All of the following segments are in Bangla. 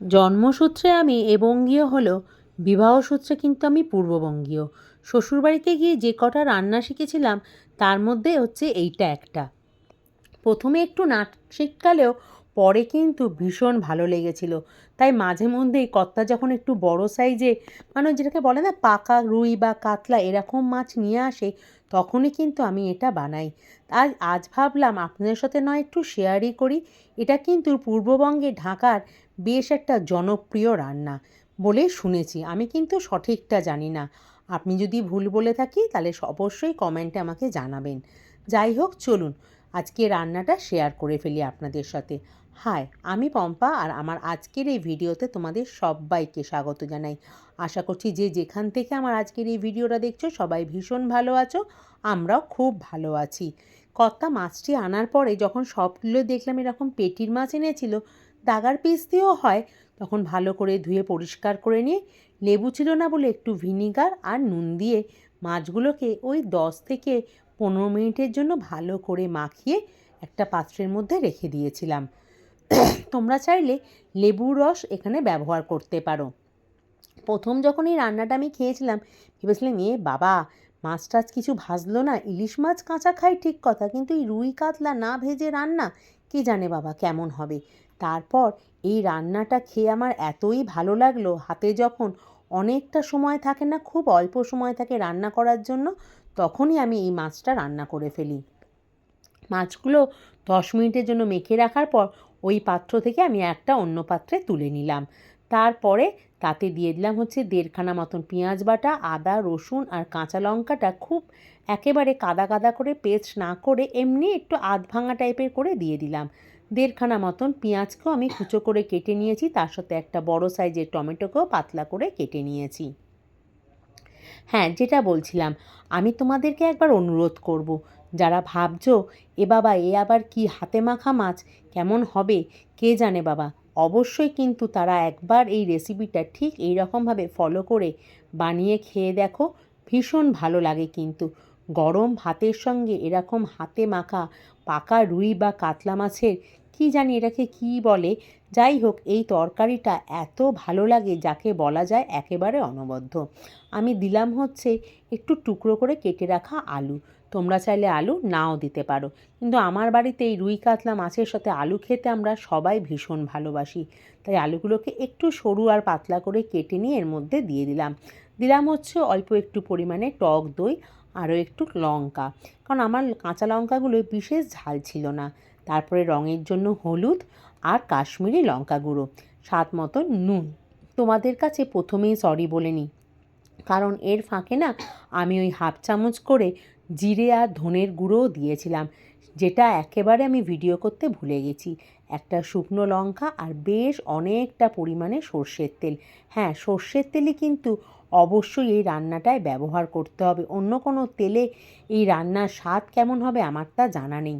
জন্মসূত্রে আমি এবঙ্গীয় হলো বিবাহ সূত্রে কিন্তু আমি পূর্ববঙ্গীয়। শ্বশুরবাড়িতে গিয়ে যে কটা রান্না শিখেছিলাম, তার মধ্যে হচ্ছে এইটা একটা। প্রথমে একটু নাচ শিখকালেও পরে কিন্তু ভীষণ ভালো লেগেছিল। তাই মাঝে মধ্যেই কর্তা যখন একটু বড় সাইজে মানে যেটাকে বলে না, পাকা রুই বা কাতলা এরকম মাছ নিয়ে আসে, তখনই কিন্তু আমি এটা বানাই। আজ আজ ভাবলাম আপনাদের সাথে নয়, একটু শেয়ারই করি। এটা কিন্তু পূর্ববঙ্গে ঢাকার বেশ একটা জনপ্রিয় রান্না বলে শুনেছি। আমি কিন্তু সঠিকটা জানি না। আপনি যদি ভুল বলে থাকি, তাহলে অবশ্যই কমেন্টে আমাকে জানাবেন। যাই হোক, চলুন। আজকে রান্নাটা শেয়ার করে ফেলি আপনাদের সাথে। হাই, আমি পম্পা আর আমার আজকের এই ভিডিওতে তোমাদের সবাইকে স্বাগত জানাই। আশা করছি যে যেখান থেকে আমার আজকের এই ভিডিওটা দেখছ, সবাই ভীষণ ভালো আছো, আমরাও খুব ভালো আছি। কর্তা মাছটি আনার পরে যখন সবগুলো দেখলাম এরকম পেটির মাছ এনেছিল, দাগার পিস দিয়েও হয়, তখন ভালো করে ধুয়ে পরিষ্কার করে নিয়ে, লেবু ছিল না বলে একটু ভিনিগার আর নুন দিয়ে মাছগুলোকে ওই দশ থেকে পনেরো মিনিটের জন্য ভালো করে মাখিয়ে একটা পাত্রের মধ্যে রেখে দিয়েছিলাম। তোমরা চাইলে লেবুর রস এখানে ব্যবহার করতে পারো। প্রথম যখন এই রান্নাটা আমি খেয়েছিলাম, ভেবেছিলাম, এ বাবা মাছ টাছ কিছু ভাজলো না, ইলিশ মাছ কাঁচা খাই ঠিক কথা, কিন্তু এই রুই কাতলা না ভেজে রান্না, কে জানে বাবা কেমন হবে? তারপর এই রান্নাটা খেয়ে আমার এতই ভালো লাগল, হাতে যখন অনেকটা সময় থাকে না, খুব অল্প সময় থাকে রান্না করার জন্য, তখনই আমি এই মাছটা রান্না করে ফেলি। মাছগুলো দশ মিনিটের জন্য মেখে রাখার পর ওই পাত্র থেকে আমি একটা অন্য পাত্রে তুলে নিলাম। তারপরে তাতে দিয়ে দিলাম হচ্ছে দেড়খানা মতন পেঁয়াজ বাটা, আদা, রসুন আর কাঁচা লঙ্কাটা খুব একেবারে কাদা কাদা করে পেস্ট না করে এমনি একটু আধ ভাঙা টাইপের করে দিয়ে দিলাম। দেড়খানা মতন পেঁয়াজকেও আমি কুচো করে কেটে নিয়েছি। তার সাথে একটা বড় সাইজের টমেটোকেও পাতলা করে কেটে নিয়েছি। হ্যাঁ যেটা বলছিলাম, আমি তোমাদেরকে একবার অনুরোধ করব, যারা ভাবছ, এ বাবা, এ আবার কি হাতে মাখা মাছ? কেমন হবে? কে জানে বাবা? অবশ্যই কিন্তু তারা একবার এই রেসিপিটা ঠিক এই রকমভাবে ফলো করে বানিয়ে খেয়ে দেখো। ভীষণ ভালো লাগে কিন্তু। গরম ভাতের সঙ্গে এরকম হাতে মাখা পাকা রুই বা কাতলা মাছের, কি জানি এটাকে কি বলে? যাই হোক, এই তরকারিটা এত ভালো লাগে যাকে বলা যায় একেবারে অনবদ্য। আমি দিলাম হচ্ছে একটু টুকরো করে কেটে রাখা আলু। তোমরা চাইলে আলু নাও দিতে পারো। কিন্তু আমার বাড়িতে এই রুই কাতলা মাছের সাথে আলু খেতে আমরা সবাই ভীষণ ভালোবাসি। তাই আলুগুলোকে একটু সরু আর পাতলা করে কেটে নিয়ে এর মধ্যে দিয়ে দিলাম। দিলাম হচ্ছে অল্প একটু পরিমাণে টক দই আরও একটু লঙ্কা। কারণ আমার কাঁচা লঙ্কাগুলো বিশেষ ঝাল ছিল না। তারপরে রঙের জন্য হলুদ আর কাশ্মীরি লঙ্কা গুঁড়ো। স্বাদ মতো নুন। তোমাদের কাছে প্রথমেই সরি বলে নিই। কারণ এর ফাঁকে না আমি ওই হাফ চামচ করে জিরে আর ধনের গুঁড়োও দিয়েছিলাম, যেটা একেবারে আমি ভিডিও করতে ভুলে গেছি। একটা শুকনো লঙ্কা আর বেশ অনেকটা পরিমাণে সর্ষের তেল। হ্যাঁ সর্ষের তেলই কিন্তু অবশ্যই এই রান্নাটায় ব্যবহার করতে হবে। অন্য কোনো তেলে এই রান্নার স্বাদ কেমন হবে আমার তা জানা নেই।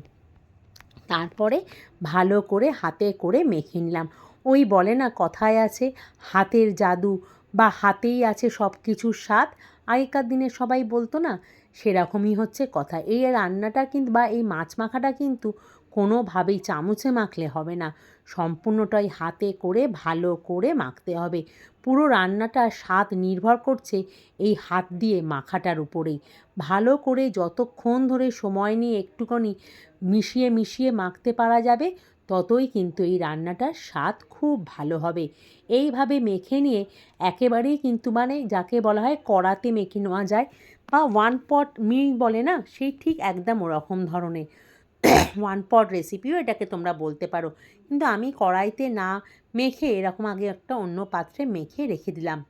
তারপরে ভালো করে হাতে করে মেখে নিলাম। ওই বলে না কথায় আছে, হাতের জাদু বা হাতেই আছে সব কিছুর স্বাদ। আগেকার দিনে সবাই বলতো না, সেরকমই হচ্ছে কথা। এই রান্নাটা কিন্তু বা এই মাছ মাখাটা কিন্তু কোনোভাবেই চামচে মাখলে হবে না। সম্পূর্ণটাই হাতে করে ভালো করে মাখতে হবে। পুরো রান্নাটার স্বাদ নির্ভর করছে এই হাত দিয়ে মাখাটার উপরেই। ভালো করে যতক্ষণ ধরে সময় নিয়ে একটুখানি মিশিয়ে মিশিয়ে মাখতে পারা যাবে, ততই কিন্তু এই রান্নাটার স্বাদ খুব ভালো হবে। এইভাবে মেখে নিয়ে একেবারেই কিন্তু মানে যাকে বলা হয় কড়াতে মেখে নেওয়া যায় বা ওয়ান পট মিল বলে না, সেই ঠিক একদম ওরকম ধরনের। ওয়ান পট রেসিপিও এটাকে তোমরা বলতে পারো। কিন্তু আমি কড়াইতে না মেখে এরকম আগে একটা অন্য পাত্রে মেখে রেখে দিলাম।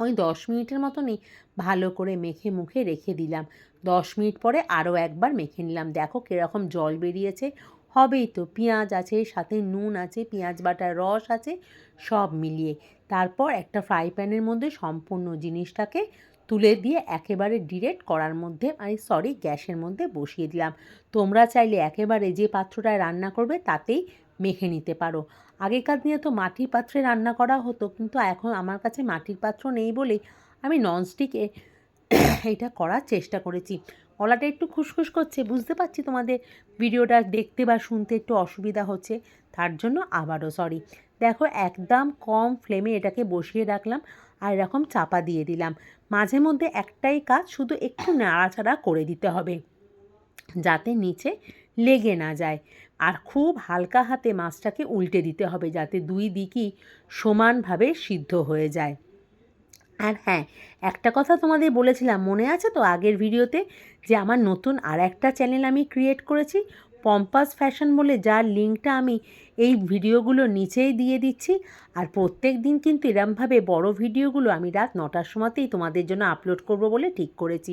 ওই দশ মিনিটের মতনই ভালো করে মেখে মুখে রেখে দিলাম। দশ মিনিট পরে আরও একবার মেখে নিলাম। দেখো কীরকম জল বেরিয়েছে। হবেই তো, পেঁয়াজ আছে, সাথে নুন আছে, পেঁয়াজ বাটার রস আছে, সব মিলিয়ে। তারপর একটা ফ্রাই প্যানের মধ্যে সম্পূর্ণ জিনিসটাকে তুলে দিয়ে একেবারে ডিরেক্ট করার মধ্যে মানে সরি গ্যাসের মধ্যে বসিয়ে দিলাম। তোমরা চাইলে একেবারে যে পাত্রটায় রান্না করবে তাতেই মেখে নিতে পারো। আগেকার দিনে তো মাটির পাত্রে রান্না করা হতো, কিন্তু এখন আমার কাছে মাটির পাত্র নেই বলেই আমি ননস্টিকে এটা করার চেষ্টা করেছি। গলাটা একটু খুসখুস করছে, বুঝতে পারছি তোমাদের ভিডিওটা দেখতে বা শুনতে একটু অসুবিধা হচ্ছে, তার জন্য আবারও সরি দেখো একদম কম ফ্লেমে এটাকে বসিয়ে রাখলাম আর এরকম চাপা দিয়ে দিলাম। মাঝে মধ্যে একটাই কাজ শুধু একটু নাড়াচাড়া করে দিতে হবে, যাতে নিচে লেগে না যায়। আর খুব হালকা হাতে মাছটাকে উল্টে দিতে হবে, যাতে দুই দিকই সমানভাবে সিদ্ধ হয়ে যায়। আর হ্যাঁ একটা কথা তোমাদের বলেছিলাম, মনে আছে তো আগের ভিডিওতে? যে আমার নতুন আর একটা চ্যানেল আমি ক্রিয়েট করেছি পম্পাস ফ্যাশন বলে, যার লিঙ্কটা আমি এই ভিডিওগুলো নিচেই দিয়ে দিচ্ছি। আর প্রত্যেক দিন কিন্তু এরমভাবে বড় ভিডিওগুলো আমি রাত নটার সময়তেই তোমাদের জন্য আপলোড করব বলে ঠিক করেছি।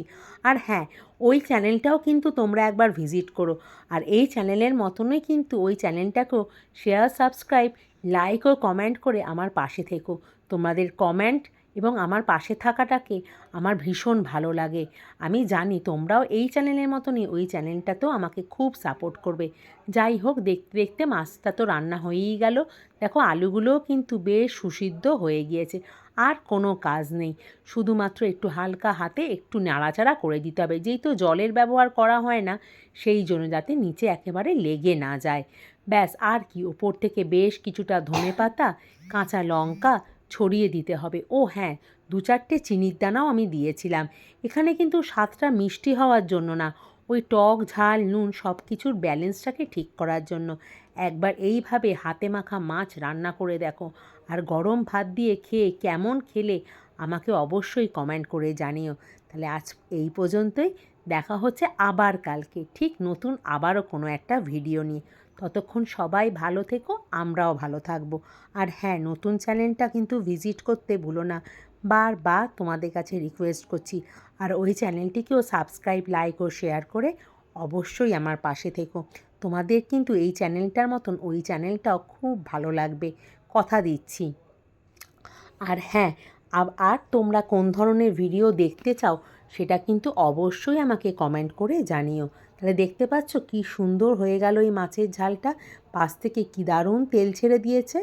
আর হ্যাঁ ওই চ্যানেলটাও কিন্তু তোমরা একবার ভিজিট করো। আর এই চ্যানেলের মতনই কিন্তু ওই চ্যানেলটাকেও শেয়ার সাবস্ক্রাইব লাইক ও কমেন্ট করে আমার পাশে থেকো। তোমাদের কমেন্ট এবং আমার পাশে থাকাটাকে আমার ভীষণ ভালো লাগে। আমি জানি তোমরাও এই চ্যানেলের মতনই ওই চ্যানেলটাতেও আমাকে খুব সাপোর্ট করবে। যাই হোক, দেখতে দেখতে মাছটা তো রান্না হয়েই গেল। দেখো, আলুগুলোও কিন্তু বেশ সুসিদ্ধ হয়ে গিয়েছে। আর কোনো কাজ নেই। শুধুমাত্র একটু হালকা হাতে একটু নাড়াচাড়া করে দিতে হবে। যেহেতু জলের ব্যবহার করা হয় না, সেই জন্য যাতে নিচে একেবারে লেগে না যায়। ব্যাস, আর কি, ওপর থেকে বেশ কিছুটা ধনে পাতা কাঁচা লঙ্কা ছড়িয়ে দিতে হবে। ও হ্যাঁ দু চারটে চিনির দানাও আমি দিয়েছিলাম। এখানে কিন্তু স্বাদটা মিষ্টি হওয়ার জন্য না। ওই টক, ঝাল, নুন সব কিছুর ব্যালেন্সটাকে ঠিক করার জন্য। একবার এইভাবে হাতে মাখা মাছ রান্না করে দেখো। আর গরম ভাত দিয়ে খেয়ে কেমন খেলে আমাকে অবশ্যই কমেন্ট করে জানিও। তাহলে আজ এই পর্যন্তই। দেখা হচ্ছে আবার কালকে। ঠিক নতুন আবারও কোনো একটা ভিডিও নিয়ে। ততক্ষণ সবাই ভালো থেকো, আমরাও ভালো থাকব। আর হ্যাঁ নতুন চ্যানেলটা কিন্তু ভিজিট করতে ভুলো না। বার বারবার তোমাদের কাছে রিকোয়েস্ট করছি। আর ওই চ্যানেলটিকেও সাবস্ক্রাইব লাইক ও শেয়ার করে অবশ্যই আমার পাশে থেকো। তোমাদের কিন্তু এই চ্যানেলটার মতন ওই চ্যানেলটাও খুব ভালো লাগবে। কথা দিচ্ছি। আর হ্যাঁ আর তোমরা কোন ধরনের ভিডিও দেখতে চাও সেটা কিন্তু অবশ্যই আমাকে কমেন্ট করে জানিও। তাহলে দেখতে পাচ্ছ কি সুন্দর হয়ে গেল এই মাছের ঝালটা। পাশ থেকে কি দারুণ তেল ছেড়ে দিয়েছে।